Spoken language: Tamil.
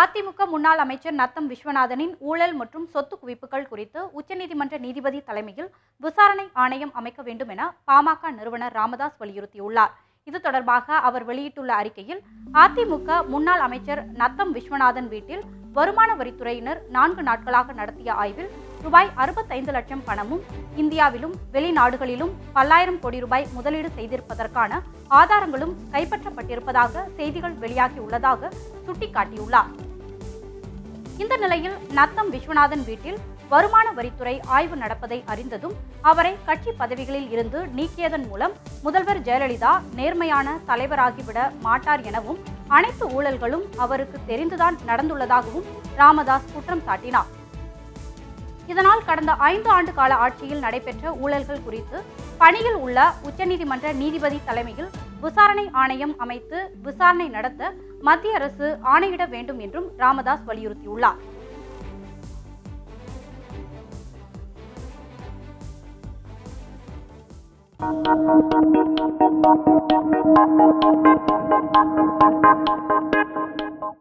அதிமுக முன்னாள் அமைச்சர் நத்தம் விஸ்வநாதனின் ஊழல் மற்றும் சொத்து குவிப்புகள் குறித்து உச்சநீதிமன்ற நீதிபதி தலைமையில் விசாரணை ஆணையம் அமைக்க வேண்டும் என பாமக நிறுவனர் ராமதாஸ் வலியுறுத்தியுள்ளார். இது தொடர்பாக அவர் வெளியிட்டுள்ள அறிக்கையில் அதிமுக முன்னாள் அமைச்சர் நத்தம் விஸ்வநாதன் வீட்டில் வருமான வரித்துறையினர் நான்கு நாட்களாக நடத்திய ஆய்வில் ரூபாய் அறுபத்தைந்து லட்சம் பணமும் இந்தியாவிலும் வெளிநாடுகளிலும் பல்லாயிரம் கோடி ரூபாய் முதலீடு செய்திருப்பதற்கான ஆதாரங்களும் கைப்பற்றப்பட்டிருப்பதாக செய்திகள் வெளியாகியுள்ளதாக சுட்டிக்காட்டியுள்ளார். இந்த நிலையில் நத்தம் விஸ்வநாதன் வீட்டில் வருமான வரித்துறை ஆய்வு நடப்பதை அறிந்ததும் அவரை கட்சி பதவிகளில் இருந்து நீக்கியதன் மூலம் முதல்வர் ஜெயலலிதா நேர்மையான தலைவராகிவிட மாட்டார் எனவும் அனைத்து ஊழல்களும் அவருக்கு தெரிந்துதான் நடந்துள்ளதாகவும் ராமதாஸ் குற்றம் சாட்டினார். இதனால் கடந்த ஐந்து ஆண்டு கால ஆட்சியில் நடைபெற்ற ஊழல்கள் குறித்து பணியில் உள்ள உச்சநீதிமன்ற நீதிபதி தலைமையில் விசாரணை ஆணையம் அமைத்து விசாரணை நடத்த மத்திய அரசு ஆணையிட வேண்டும் என்றும் ராமதாஸ் வலியுறுத்தியுள்ளார்